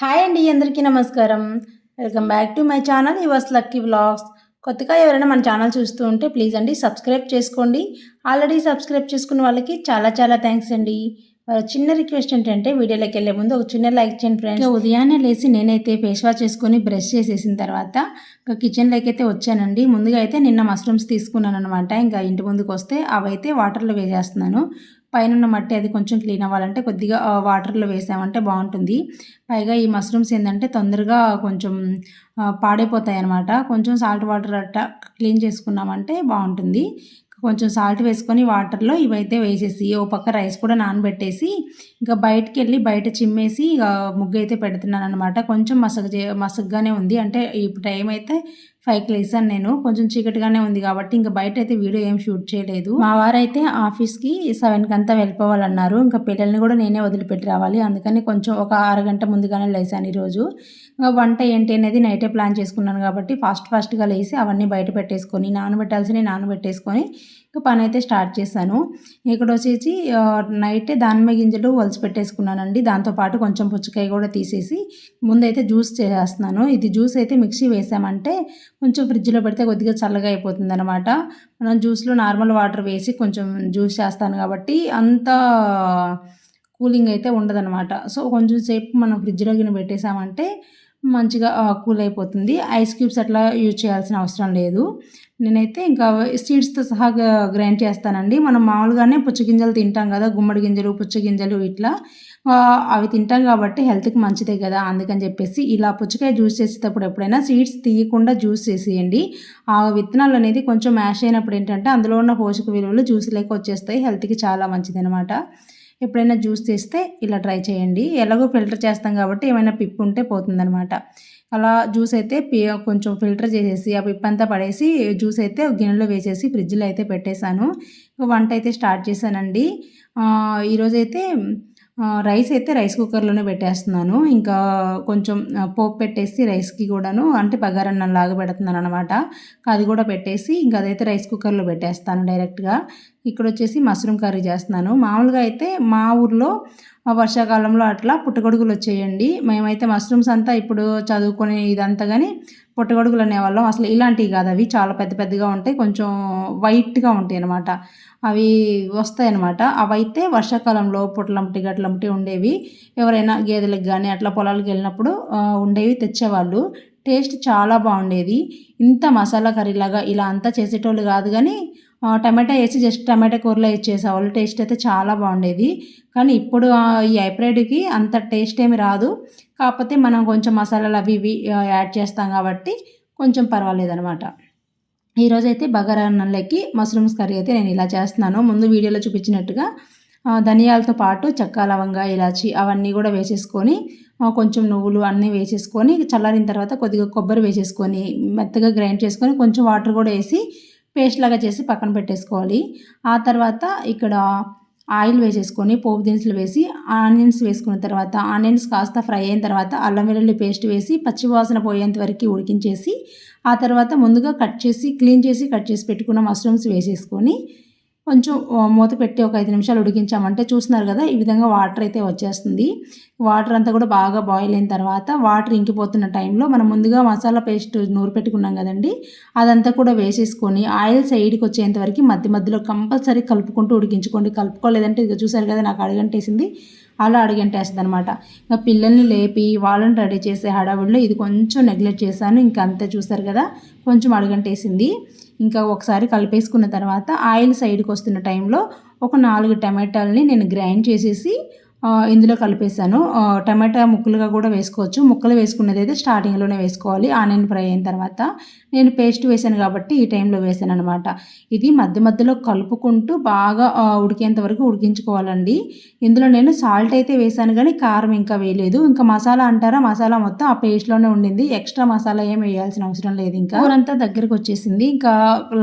Hi అండి అందరికీ నమస్కారం. Welcome back to my channel yours lucky vlogs. కొత్తగా ఎవరైనా మన ఛానల్ చూస్తూ ఉంటే ప్లీజ్ అండి సబ్స్క్రైబ్ చేసుకోండి. ఆల్రెడీ సబ్స్క్రైబ్ చేసుకున్న వాళ్ళకి చాలా చాలా థ్యాంక్స్ అండి. చిన్న రిక్వెస్ట్ ఏంటంటే వీడియోలోకి వెళ్ళే ముందు ఒక చిన్న లైక్ చేయండి ఫ్రెండ్స్. ఉదయాన్నే లేచి నేనైతే ఫేస్ వాష్ చేసుకొని బ్రష్ చేసేసిన తర్వాత ఇంకా కిచెన్లోకి అయితే వచ్చానండి. ముందుగా అయితే నిన్న మష్రూమ్స్ తీసుకున్నాను అనమాట ఇంకా ఇంటి ముందుకు వస్తే అవైతే వాటర్లో వేసేస్తున్నాను. పైన ఉన్న మట్టి అది కొంచెం క్లీన్ అవ్వాలంటే కొద్దిగా వాటర్లో వేసామంటే బాగుంటుంది. పైగా ఈ మష్రూమ్స్ ఏంటంటే తొందరగా కొంచెం పాడైపోతాయి అనమాట కొంచెం సాల్ట్ వాటర్ అట్ట క్లీన్ చేసుకున్నామంటే బాగుంటుంది. కొంచెం సాల్ట్ వేసుకొని వాటర్లో ఇవైతే వేసేసి ఓ పక్క రైస్ కూడా నానబెట్టేసి ఇంకా బయటికి వెళ్ళి బయట చిమ్మేసి ఇక ముగ్గు అయితే పెడుతున్నాను అనమాట కొంచెం మసగ చే- మసగ్గానే ఉంది. అంటే ఇప్పుడు టైం అయితే ఫైవ్కి లేసాను నేను. కొంచెం చీకటిగానే ఉంది కాబట్టి ఇంకా బయట అయితే వీడియో ఏం షూట్ చేయలేదు. మా వారైతే ఆఫీస్కి సెవెన్కి అంతా వెళ్ళిపోవాలన్నారు. ఇంకా పిల్లల్ని కూడా నేనే వదిలిపెట్టి రావాలి. అందుకని కొంచెం ఒక అరగంట ముందుగానే లేసాను ఈరోజు. ఇంకా వంట ఏంటి అనేది నైటే ప్లాన్ చేసుకున్నాను కాబట్టి ఫాస్ట్ ఫాస్ట్గా లేసి అవన్నీ బయట పెట్టేసుకొని నానబెట్టాల్సినవి నానబెట్టేసుకొని ఇంకా పని అయితే స్టార్ట్ చేశాను. ఇక్కడ వచ్చేసి ఆ, నైటే దానిమ్మ గింజలు వలిసి పెట్టేసుకున్నానండి. దాంతోపాటు కొంచెం పుచ్చకాయ కూడా తీసేసి ముందైతే జ్యూస్ చేసేస్తున్నాను. ఇది జ్యూస్ అయితే మిక్సీ వేసామంటే కొంచెం ఫ్రిడ్జ్లో పెడితే కొద్దిగా చల్లగా అయిపోతుంది అనమాట మనం జ్యూస్లో నార్మల్ వాటర్ వేసి కొంచెం జ్యూస్ చేస్తాను కాబట్టి అంత కూలింగ్ అయితే ఉండదన్నమాట. సో కొంచెం సేపు మనం ఫ్రిడ్జ్లో గిన్నె పెట్టేసామంటే మంచిగా కూల్ అయిపోతుంది ఐస్ క్యూబ్స్ అట్లా యూజ్ చేయాల్సిన అవసరం లేదు. నేనైతే ఇంకా సీడ్స్తో సహా గ్రైండ్ చేస్తానండి. మనం మామూలుగానే పుచ్చగింజలు తింటాం కదా గుమ్మడి గింజలు పుచ్చగింజలు ఇట్లా. అవి తింటాం కాబట్టి హెల్త్కి మంచిదే కదా అందుకని చెప్పేసి ఇలా పుచ్చకాయ జ్యూస్ చేసేటప్పుడు ఎప్పుడైనా సీడ్స్ తీయకుండా జ్యూస్ చేసేయండి. ఆ విత్తనాలు అనేది కొంచెం మ్యాష్ అయినప్పుడు ఏంటంటే అందులో ఉన్న పోషక విలువలు జ్యూస్ లేక వచ్చేస్తాయి. హెల్త్కి చాలా మంచిది అనమాట ఎప్పుడైనా జ్యూస్ చేస్తే ఇలా ట్రై చేయండి. ఎలాగో ఫిల్టర్ చేస్తాం కాబట్టి ఏమైనా పిప్పు ఉంటే పోతుందనమాట అలా జ్యూస్ అయితే పి- కొంచెం ఫిల్టర్ చేసేసి ఆ పిప్పంతా పడేసి జ్యూస్ అయితే గిన్నెలో వేసేసి ఫ్రిడ్జ్లో అయితే పెట్టేశాను. వంట అయితే స్టార్ట్ చేశానండి. ఈరోజైతే రైస్ అయితే రైస్ కుక్కర్లోనే పెట్టేస్తున్నాను. ఇంకా కొంచెం పోపు పెట్టేసి రైస్కి కూడాను అంటే బగారన్నం లాగా పెడుతున్నాను అనమాట అది కూడా పెట్టేసి ఇంకా అదైతే రైస్ కుక్కర్లో పెట్టేస్తాను డైరెక్ట్గా. ఇక్కడ వచ్చేసి మష్రూమ్ కర్రీ చేస్తున్నాను. మామూలుగా అయితే మా ఊర్లో ఆ వర్షాకాలంలో అట్లా పుట్టగొడుగులు వచ్చేయండి. మేమైతే మష్రూమ్స్ అంతా ఇప్పుడు చదువుకునే ఇదంతా కానీ పుట్టగొడుగులు అనేవాళ్ళం అసలు ఇలాంటివి కాదు అవి. చాలా పెద్ద పెద్దగా ఉంటాయి. కొంచెం వైట్గా ఉంటాయి అనమాట అవి వస్తాయి అనమాట అవైతే వర్షాకాలంలో పుట్లంటి గట్లంటి ఉండేవి. ఎవరైనా గేదెలకు కానీ అట్లా పొలాలకు వెళ్ళినప్పుడు ఉండేవి తెచ్చేవాళ్ళు. టేస్ట్ చాలా బాగుండేది. ఇంత మసాలా కర్రీలాగా ఇలా అంతా చేసేటోళ్ళు కాదు కానీ టమాటా వేసి జస్ట్ టమాటా కూరలో ఇచ్చేసేవాళ్ళు టేస్ట్ అయితే చాలా బాగుండేది. కానీ ఇప్పుడు ఈ హైబ్రిడ్కి అంత టేస్ట్ ఏమి రాదు. కాకపోతే మనం కొంచెం మసాలాలు అవి ఇవి యాడ్ చేస్తాం కాబట్టి కొంచెం పర్వాలేదు అనమాట ఈరోజైతే బగారా అన్నంలోకి మష్రూమ్స్ కర్రీ అయితే నేను ఇలా చేస్తున్నాను. ముందు వీడియోలో చూపించినట్టుగా ధనియాలతో పాటు చెక్క లవంగా ఇలాచి అవన్నీ కూడా వేసేసుకొని కొంచెం నువ్వులు అన్నీ వేసేసుకొని చల్లారిన తర్వాత కొద్దిగా కొబ్బరి వేసేసుకొని మెత్తగా గ్రైండ్ చేసుకొని కొంచెం వాటర్ కూడా వేసి పేస్ట్ లాగా చేసి పక్కన పెట్టేసుకోవాలి. ఆ తర్వాత ఇక్కడ ఆయిల్ వేసేసుకొని పోపు దినుసులు వేసి ఆనియన్స్ వేసుకున్న తర్వాత ఆనియన్స్ కాస్త ఫ్రై అయిన తర్వాత అల్లం వెల్లుల్లి పేస్ట్ వేసి పచ్చివాసన పోయేంత వరకు ఉడికించేసి ఆ తర్వాత ముందుగా కట్ చేసి క్లీన్ చేసి కట్ చేసి పెట్టుకున్న మష్రూమ్స్ వేసేసుకొని కొంచెం మూత పెట్టి ఒక ఐదు నిమిషాలు ఉడికించామంటే చూస్తున్నారు కదా ఈ విధంగా వాటర్ అయితే వచ్చేస్తుంది. వాటర్ అంతా కూడా బాగా బాయిల్ అయిన తర్వాత వాటర్ ఇంకిపోతున్న టైంలో మనం ముందుగా మసాలా పేస్ట్ నూరు పెట్టుకున్నాం కదండి అదంతా కూడా వేసేసుకొని ఆయిల్ సైడ్కి వచ్చేంత వరకు మధ్య మధ్యలో కంపల్సరీ కలుపుకుంటూ ఉడికించుకోండి. కలుపుకోలేదంటే ఇక చూసారు కదా నాకు అడిగంటేసింది. అలా అడిగంటేస్తుంది అనమాట ఇంకా పిల్లల్ని లేపి వాళ్ళని రెడీ చేసే హడావుడిలో ఇది కొంచెం నెగ్లెక్ట్ చేశాను. ఇంకా అంతే చూసారు కదా కొంచెం అడిగంటేసింది. ఇంకా ఒకసారి కలిపేసుకున్న తర్వాత ఆయిల్ సైడ్కి వస్తున్న టైంలో ఒక నాలుగు టమాటాలని నేను గ్రైండ్ చేసేసి ఇందులో కలిపేసాను టమాటా ముక్కలుగా కూడా వేసుకోవచ్చు. ముక్కలు వేసుకున్నది అయితే స్టార్టింగ్లోనే వేసుకోవాలి. ఆనియన్ ఫ్రై అయిన తర్వాత నేను పేస్ట్ వేసాను కాబట్టి ఈ టైంలో వేసాను అనమాట ఇది మధ్య మధ్యలో కలుపుకుంటూ బాగా ఉడికేంత వరకు ఉడికించుకోవాలండి. ఇందులో నేను సాల్ట్ అయితే వేసాను కానీ కారం ఇంకా వేయలేదు. ఇంకా మసాలా అంటారా? మసాలా మొత్తం ఆ పేస్ట్లోనే ఉండింది. ఎక్స్ట్రా మసాలా ఏం వేయాల్సిన అవసరం లేదు ఇంకా. ఊరంతా దగ్గరకు వచ్చేసింది. ఇంకా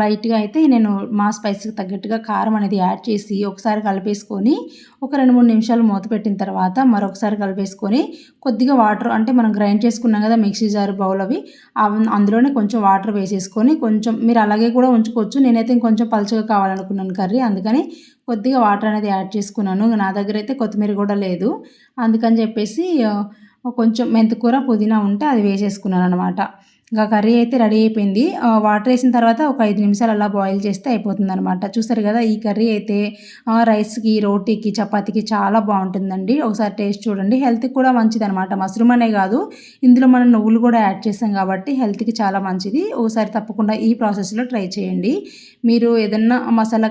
లైట్గా అయితే నేను మా స్పైస్కి తగ్గట్టుగా కారం అనేది యాడ్ చేసి ఒకసారి కలిపేసుకొని ఒక రెండు మూడు నిమిషాలు మూత పెట్టిన తర్వాత మరొకసారి కలిపేసుకొని కొద్దిగా వాటర్ అంటే మనం గ్రైండ్ చేసుకున్నాం కదా మిక్సీ జార్ బౌల్ అవి అందులోనే కొంచెం వాటర్ వేసేసుకొని కొంచెం మీరు అలాగే కూడా ఉంచుకోవచ్చు. నేనైతే ఇంకొంచెం పలుచగా కావాలనుకున్నాను కర్రీ అందుకని కొద్దిగా వాటర్ అనేది యాడ్ చేసుకున్నాను. నా దగ్గర అయితే కొత్తిమీర కూడా లేదు. అందుకని చెప్పేసి కొంచెం మెంతికూర పుదీనా ఉంటే అది వేసేసుకున్నాను అనమాట ఇంకా కర్రీ అయితే రెడీ అయిపోయింది. వాటర్ వేసిన తర్వాత ఒక ఐదు నిమిషాలు అలా బాయిల్ చేస్తే అయిపోతుంది అనమాట చూసారు కదా ఈ కర్రీ అయితే రైస్కి రోటీకి చపాతీకి చాలా బాగుంటుందండి. ఒకసారి టేస్ట్ చూడండి. హెల్త్కి కూడా మంచిది అనమాట మష్రూమ్ అనే కాదు ఇందులో మనం నువ్వులు కూడా యాడ్ చేసాం కాబట్టి హెల్త్కి చాలా మంచిది. ఒకసారి తప్పకుండా ఈ ప్రాసెస్లో ట్రై చేయండి. మీరు ఏదన్నా మసాలా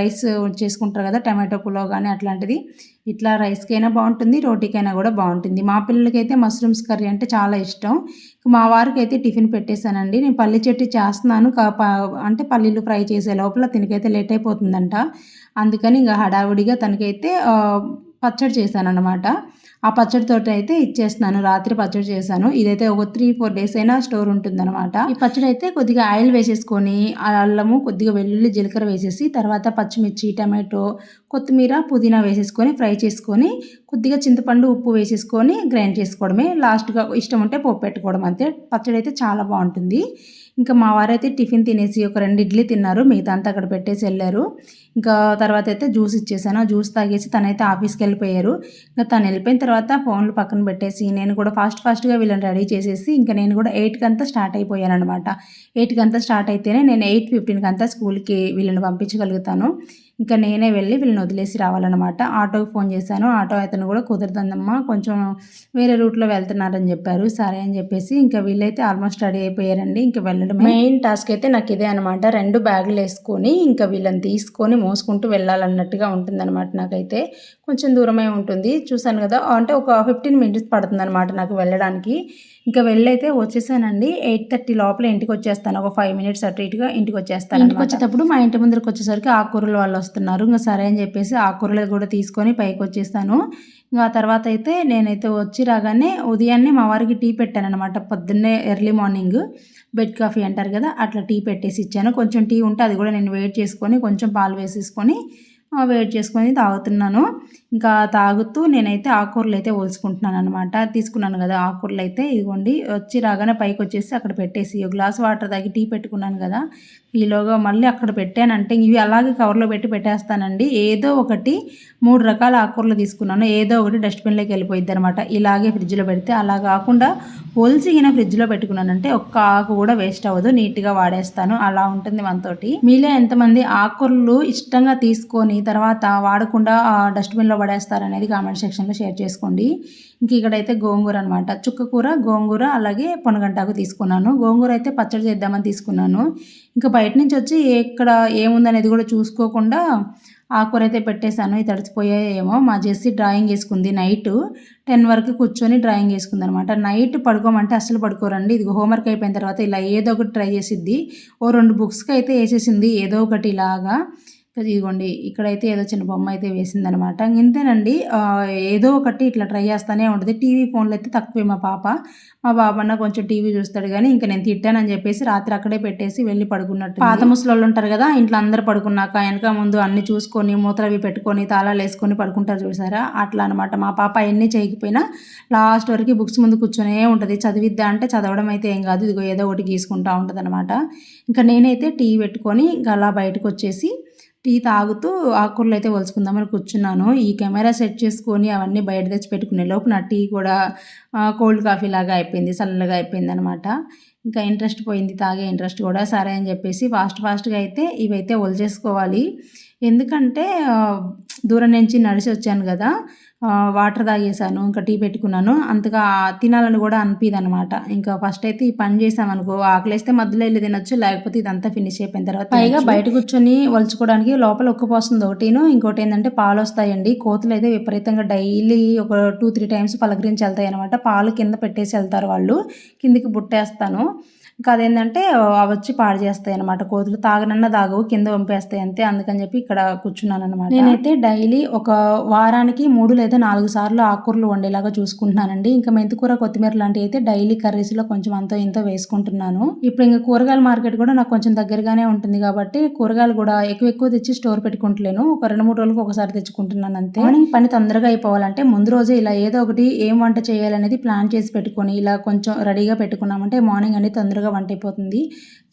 రైస్ చేసుకుంటారు కదా టమాటో పులావ్ కానీ అట్లాంటిది ఇట్లా రైస్కైనా బాగుంటుంది రోటీకైనా కూడా బాగుంటుంది. మా పిల్లలకైతే మష్రూమ్స్ కర్రీ అంటే చాలా ఇష్టం. మా వారికి అయితే టిఫిన్ పెట్టేశానండి. నేను పల్లి చెట్టు చేస్తున్నాను. కా- అంటే పల్లీలు ఫ్రై చేసే లోపల తినకైతే లేట్ అయిపోతుందంట. అందుకని ఇంకా హడావుడిగా తనకైతే పచ్చడి చేశాను అనమాట ఆ పచ్చడితో అయితే ఇచ్చేస్తున్నాను. రాత్రి పచ్చడి చేశాను. ఇదైతే ఒక త్రీ ఫోర్ డేస్ అయినా స్టోర్ ఉంటుందన్నమాట. ఈ పచ్చడి అయితే కొద్దిగా ఆయిల్ వేసేసుకొని ఆ అల్లము కొద్దిగా వెల్లుల్లి జీలకర్ర వేసేసి తర్వాత పచ్చిమిర్చి టమాటో కొత్తిమీర పుదీనా వేసేసుకొని ఫ్రై చేసుకొని కొద్దిగా చింతపండు ఉప్పు వేసేసుకొని గ్రైండ్ చేసుకోవడమే. లాస్ట్గా ఇష్టం ఉంటే పోపు పెట్టుకోవడం అంతే. పచ్చడి అయితే చాలా బాగుంటుంది. ఇంకా మా వారైతే టిఫిన్ తినేసి ఒక రెండు ఇడ్లీ తిన్నారు. మిగతా అంతా అక్కడ పెట్టేసి వెళ్ళారు. ఇంకా తర్వాత అయితే జ్యూస్ ఇచ్చేసాను. జ్యూస్ తాగేసి తనైతే ఆఫీస్కి వెళ్ళిపోయారు. ఇంకా తను వెళ్ళిపోయిన తర్వాత ఫోన్లు పక్కన పెట్టేసి నేను కూడా ఫాస్ట్ ఫాస్ట్గా వీళ్ళని రెడీ చేసేసి ఇంకా నేను కూడా ఎయిట్కి అంతా స్టార్ట్ అయిపోయాను అనమాట ఎయిట్కి అంతా స్టార్ట్ అయితేనే నేను ఎయిట్ ఫిఫ్టీన్కి అంతా స్కూల్కి వీళ్ళని పంపించగలుగుతాను. ఇంకా నేనే వెళ్ళి వీళ్ళని వదిలేసి రావాలన్నమాట. ఆటోకి ఫోన్ చేశాను. ఆటో అతను కూడా కుదరదందమ్మా కొంచెం వేరే రూట్లో వెళ్తున్నారని చెప్పారు. సరే అని చెప్పేసి ఇంకా వీళ్ళైతే ఆల్మోస్ట్ రెడీ అయిపోయారండి. ఇంకా వెళ్ళడం మెయిన్ టాస్క్ అయితే నాకు ఇదే అనమాట రెండు బ్యాగులు వేసుకొని ఇంకా వీళ్ళని తీసుకొని మోసుకుంటూ వెళ్ళాలన్నట్టుగా ఉంటుందన్నమాట నాకైతే. కొంచెం దూరమే ఉంటుంది. చూశాను కదా అంటే ఒక ఫిఫ్టీన్ మినిట్స్ పడుతుంది అనమాట నాకు వెళ్ళడానికి. ఇంకా వెళ్ళైతే వచ్చేసానండి. ఎయిట్ థర్టీ లోపల ఇంటికి వచ్చేస్తాను. ఒక ఫైవ్ మినిట్స్ అటు ఇటుగా ఇంటికి వచ్చేస్తాను ఇంటికి వచ్చేటప్పుడు మా ఇంటి ముందరికి వచ్చేసరికి ఆకుకూరలు వాళ్ళు వస్తున్నారు. ఇంకా సరే అని చెప్పేసి ఆకుకూరలు కూడా తీసుకొని పైకి వచ్చేస్తాను. ఇంకా ఆ తర్వాత అయితే నేనైతే వచ్చి రాగానే ఉదయాన్నే మా వారికి టీ పెట్టాను అనమాట పొద్దున్నే ఎర్లీ మార్నింగ్ బెడ్ కాఫీ అంటారు కదా అట్లా టీ పెట్టేసి ఇచ్చాను. కొంచెం టీ ఉంటే అది కూడా నేను వెయిట్ చేసుకొని కొంచెం పాలు వేసేసుకొని వేడి చేసుకొని తాగుతున్నాను. ఇంకా తాగుతూ నేనైతే ఆకుకూరలు అయితే ఒలుచుకుంటున్నాను అనమాట తీసుకున్నాను కదా ఆకుకూరలు అయితే ఇదిగోండి వచ్చి రాగానే పైకి వచ్చేసి అక్కడ పెట్టేసి ఒక గ్లాస్ వాటర్ తాగి టీ పెట్టుకున్నాను కదా. ఈలోగా మళ్ళీ అక్కడ పెట్టానంటే ఇవి అలాగే కవర్లో పెట్టి పెట్టేస్తానండి. ఏదో ఒకటి మూడు రకాల ఆకుకూరలు తీసుకున్నాను. ఏదో ఒకటి డస్ట్బిన్లోకి వెళ్ళిపోయింది అనమాట ఇలాగే ఫ్రిడ్జ్లో పెడితే అలా కాకుండా ఒలిచిగిన ఫ్రిడ్జ్లో పెట్టుకున్నానంటే ఒక్క ఆకు కూడా వేస్ట్ అవ్వదు నీట్గా వాడేస్తాను. అలా ఉంటుంది మనతోటి మీలో ఎంతమంది ఆకుకూరలు ఇష్టంగా తీసుకొని తర్వాత వాడకుండా డస్ట్బిన్లో పడేస్తారనేది కామెంట్ సెక్షన్లో షేర్ చేసుకోండి. ఇంక ఇక్కడైతే గోంగూర అనమాట చుక్కకూర గోంగూర అలాగే పొనగంటాకు తీసుకున్నాను. గోంగూర అయితే పచ్చడి చేద్దామని తీసుకున్నాను. ఇంకా బయట నుంచి వచ్చి ఎక్కడ ఏముందనేది కూడా చూసుకోకుండా ఆకుకూర అయితే పెట్టేశాను. ఇది తడిచిపోయాయేమో మా జెస్సీ డ్రాయింగ్ వేసుకుంది నైట్. టెన్ వరకు కూర్చొని డ్రాయింగ్ వేసుకుంది అనమాట నైట్ పడుకోమంటే అసలు పడుకోరండి. ఇది హోంవర్క్ అయిపోయిన తర్వాత ఇలా ఏదో ఒకటి ట్రై చేసిద్ది. ఓ రెండు బుక్స్కి అయితే వేసేసింది. ఏదో ఒకటి ఇలాగా. ఇదిగోండి ఇక్కడైతే ఏదో చిన్న బొమ్మ అయితే వేసిందనమాట. ఇంతేనండి ఏదో ఒకటి ఇట్లా ట్రై చేస్తానే ఉంటుంది. టీవీ ఫోన్లు అయితే తక్కువే మా పాప. మా బాబన్న కొంచెం టీవీ చూస్తాడు కానీ ఇంకా నేను తిట్టానని చెప్పేసి రాత్రి అక్కడే పెట్టేసి వెళ్ళి పడుకున్నట్టు పాత ముసలోళ్ళు ఉంటారు కదా ఇంట్లో అందరు పడుకున్నాక వెనక ముందు అన్ని చూసుకొని మూత్రవి పెట్టుకొని తాళాలు వేసుకొని పడుకుంటారు చూసారా? అట్లా అనమాట. మా పాప ఎన్ని చేయకపోయినా లాస్ట్ వరకు బుక్స్ ముందు కూర్చునే ఉంటుంది. చదివిద్దా అంటే చదవడం అయితే ఏం కాదు. ఇదిగో ఏదో ఒకటి గీసుకుంటా ఉంటుంది అనమాట ఇంకా నేనైతే టీవీ పెట్టుకొని ఇంకా అలా బయటకు వచ్చేసి టీ తాగుతూ ఆకుకూరలు అయితే ఒలుచుకుందామని కూర్చున్నాను. ఈ కెమెరా సెట్ చేసుకొని అవన్నీ బయట తెచ్చి పెట్టుకునే లోపు నా టీ కూడా కోల్డ్ కాఫీ లాగా అయిపోయింది చల్లగా అయిపోయింది అనమాట ఇంకా ఇంట్రెస్ట్ పోయింది తాగే ఇంట్రెస్ట్ కూడా సరే అని చెప్పేసి ఫాస్ట్ ఫాస్ట్గా అయితే ఇవైతే ఒలిచేసుకోవాలి. ఎందుకంటే దూరం నుంచి నడిచి వచ్చాను కదా వాటర్ తాగేసాను ఇంకా టీ పెట్టుకున్నాను. అంతగా తినాలని కూడా అనిపిదు అనమాట ఇంకా ఫస్ట్ అయితే ఈ పని చేసామనుకో ఆకలేస్తే మధ్యలో వెళ్ళి తినొచ్చు లేకపోతే ఇదంతా ఫినిష్ అయిపోయిన తర్వాత పైగా బయట కూర్చొని వలుచుకోవడానికి లోపల ఉక్కు పోస్తుంది ఒకటిను. ఇంకోటి ఏంటంటే పాలు వస్తాయండి. కోతులు అయితే విపరీతంగా డైలీ ఒక టూ త్రీ టైమ్స్ పలకరించి వెళ్తాయి అనమాట పాలు కింద పెట్టేసి వెళ్తారు వాళ్ళు. కిందికి బుట్టేస్తాను. ఇంకా అదేంటంటే అవి వచ్చి పాడు చేస్తాయి అనమాట కోతులు తాగనన్నా తాగవు కింద పంపేస్తాయి అంతే. అందుకని చెప్పి ఇక్కడ కూర్చున్నాను అనమాట నేనైతే డైలీ ఒక వారానికి మూడు లేదా నాలుగు సార్లు ఆకుకూరలు వండేలాగా చూసుకుంటున్నానండి. ఇంకా మెంతికూర కొత్తిమీర లాంటివి అయితే డైలీ కర్రీస్లో కొంచెం అంతో ఇంతో వేసుకుంటున్నాను. ఇప్పుడు ఇంకా కూరగాయల మార్కెట్ కూడా నాకు కొంచెం దగ్గరగానే ఉంటుంది కాబట్టి కూరగాయలు కూడా ఎక్కువ ఎక్కువ తెచ్చి స్టోర్ పెట్టుకుంటలేను. ఒక రెండు మూడు రోజులకు ఒకసారి తెచ్చుకుంటున్నాను అంతే. మార్నింగ్ పని తొందరగా అయిపోవాలంటే ముందు రోజే ఇలా ఏదో ఒకటి ఏం వంట చేయాలనేది ప్లాన్ చేసి పెట్టుకొని ఇలా కొంచెం రెడీగా పెట్టుకున్నామంటే మార్నింగ్ అనేది తొందరగా తొందరగా వంట అయిపోతుంది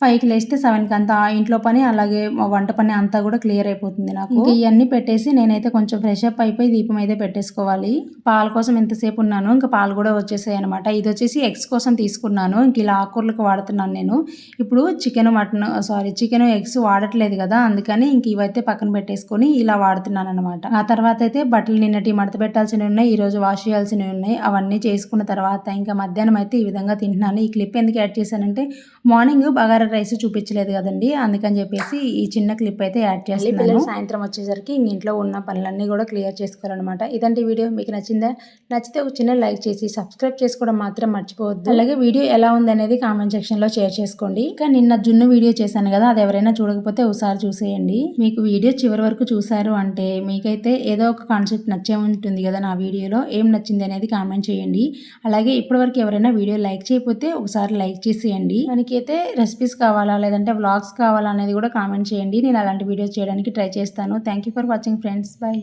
ఫైవ్కి లేస్తే సెవెన్కి అంతా ఆ ఇంట్లో పని అలాగే మా వంట పని అంతా కూడా క్లియర్ అయిపోతుంది నాకు. ఇంకా ఇవన్నీ పెట్టేసి నేనైతే కొంచెం ఫ్రెష్ అప్ అయిపోయి దీపం అయితే పెట్టేసుకోవాలి. పాల కోసం ఎంతసేపు ఉన్నాను ఇంకా పాలు కూడా వచ్చేసాయి అనమాట ఇది వచ్చేసి ఎగ్స్ కోసం తీసుకున్నాను ఇంక ఇలా ఆకుకూరలకు వాడుతున్నాను నేను. ఇప్పుడు chicken mutton sorry chicken eggs వాడట్లేదు కదా అందుకని ఇంక ఇవైతే పక్కన పెట్టేసుకొని ఇలా వాడుతున్నాను అనమాట ఆ తర్వాత అయితే బట్టలు నిన్నటి మడత పెట్టాల్సినవి ఉన్నాయి ఈ రోజు వాష్ చేయాల్సినవి ఉన్నాయి. అవన్నీ చేసుకున్న తర్వాత ఇంకా మధ్యాహ్నం అయితే ఈ విధంగా తింటున్నాను. ఈ క్లిప్ ఎందుకు యాడ్ చేశానంటే మార్నింగ్ బగారా రైస్ చూపించలేదు కదండి. అందుకని చెప్పేసి ఈ చిన్న క్లిప్ అయితే యాడ్ చేస్తున్నాను. సాయంత్రం వచ్చేసరికి ఇంట్లో ఉన్న పనులన్నీ కూడా క్లియర్ చేసుకోవాలన్నమాట. ఇదంటే వీడియో. మీకు నచ్చిందా? నచ్చితే ఒక చిన్న లైక్ చేసి సబ్స్క్రైబ్ చేసుకోవడం మాత్రం మర్చిపోవద్దు. అలాగే వీడియో ఎలా ఉంది అనేది కామెంట్ సెక్షన్లో షేర్ చేసుకోండి. ఇంకా నిన్న జున్ను వీడియో చేశాను కదా అది ఎవరైనా చూడకపోతే ఒకసారి చూసేయండి. మీకు వీడియో చివరి వరకు చూసారు అంటే మీకైతే ఏదో ఒక కాన్సెప్ట్ నచ్చే ఉంటుంది కదా నా వీడియోలో ఏం నచ్చింది అనేది కామెంట్ చేయండి. అలాగే ఇప్పటివరకు ఎవరైనా వీడియో లైక్ చేయకపోతే ఒకసారి లైక్ చేసేయండి. మనకైతే రెసిపీస్ కావాలా లేదంటే వ్లాగ్స్ కావాలా అనేది కూడా కామెంట్ చేయండి. నేను అలాంటి వీడియోస్ చేయడానికి ట్రై చేస్తాను. Thank you for watching friends bye